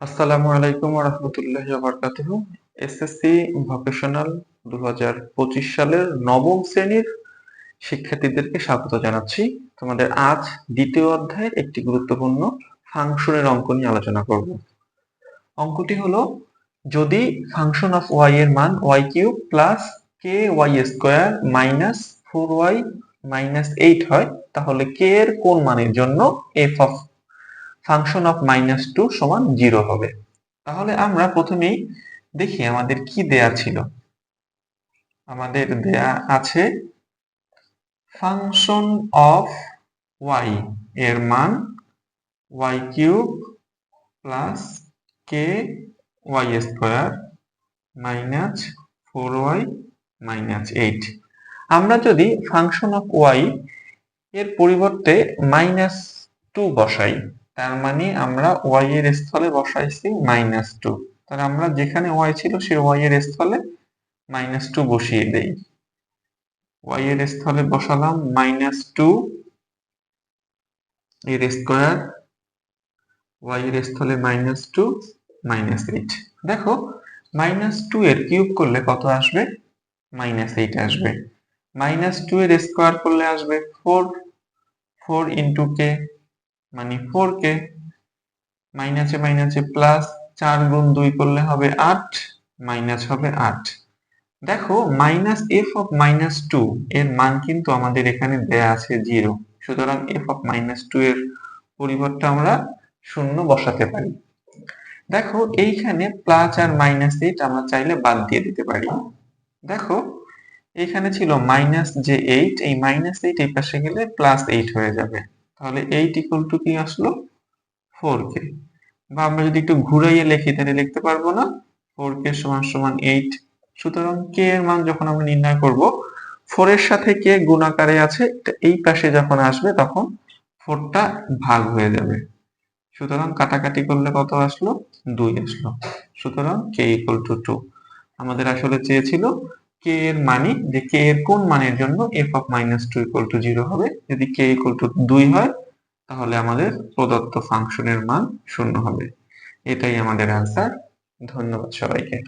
আসসালামু আলাইকুম রহমতুল্লাহ বারকাতুহ। SSC vocational দুই হাজার পঁচিশ সালের নবম শ্রেণির শিক্ষার্থীদেরকে স্বাগত জানাচ্ছি। তোমাদের আজ দ্বিতীয় অধ্যায়ের একটি গুরুত্বপূর্ণ ফাংশনের অঙ্ক নিয়ে আলোচনা করব। অঙ্কটি হলো, যদি ফাংশন অফ ওয়াই এর মান Y cube plus K Y square minus four Y minus eight হয়, তাহলে কে এর কোন মানের জন্য F of function of minus two সমান জিরো হবে। তাহলে আমরা প্রথমেই দেখি আমাদের কি দেয়া ছিল। আমাদের দেয়া আছে ফাংশন অফ ওয়াই এর মান Y cube plus K Y square minus four Y minus eight আমরা যদি ফাংশন অফ ওয়াই এর পরিবর্তে মাইনাস টু বসাই তার মানে আমরা ওয়াই এর স্থলে বসাইছি মাইনাস টু তাহলে আমরা যেখানে ওয়াই ছিল সে ওয়াই এর স্থলে মাইনাস টু বসিয়ে দেই। ওয়াই এর স্থলে বসালাম মাইনাস টু এর স্কোয়ার ওয়াই এর স্থলে মাইনাস টু মাইনাস এইট দেখো মাইনাস টু এর কিউব করলে কত আসবে? মাইনাস এইট আসবে। মাইনাস টু এর স্কোয়ার করলে আসবে ফোর ফোর ইন্টু কে মানে ফোর কে মাইনাসে মাইনাসে প্লাস চার গুণ দুই করলে হবে আট মাইনাস হবে আট। দেখো minus F of minus two এর মান কিন্তু আমাদের এখানে দেয়া আছে জিরো সুতরাং এফ অফ মাইনাস টু এর পরিবর্তে আমরা শূন্য বসাতে পারি। দেখো এইখানে প্লাস আর মাইনাস এইট আমরা চাইলে বাদ দিয়ে দিতে পারি। দেখো এইখানে ছিল মাইনাস যে এইট এই মাইনাস এইট এই পাশে গেলে প্লাস এইট হয়ে যাবে। তাহলে এইট ইকুয়াল টু কি আসলো? ফোর কে বা আমরা যদি একটু ঘুরাইয়ে লিখি, তাহলে লিখতে পারব না? ফোর কে সমান সমান এইট সুতরাং কে এর মান যখন আমরা নির্ণয় করব ফোর এর সাথে কে গুণাকারে আছে এই পাশে যখন আসবে, তখন ফোরটা ভাগ হয়ে যাবে। সুতরাং কাটাকাটি করলে কত আসলো? দুই আসলো। সুতরাং কে ইকুয়াল টু টু আমাদের আসলে চেয়েছিল কে এর মানে যে কে এর কোন মানের জন্য F of minus two equal to zero হবে। যদি কে ইকুয়াল টু দুই হয় তাহলে আমাদের প্রদত্ত ফাংশনের মান শূন্য হবে। এটাই আমাদের অ্যান্সার ধন্যবাদ সবাইকে।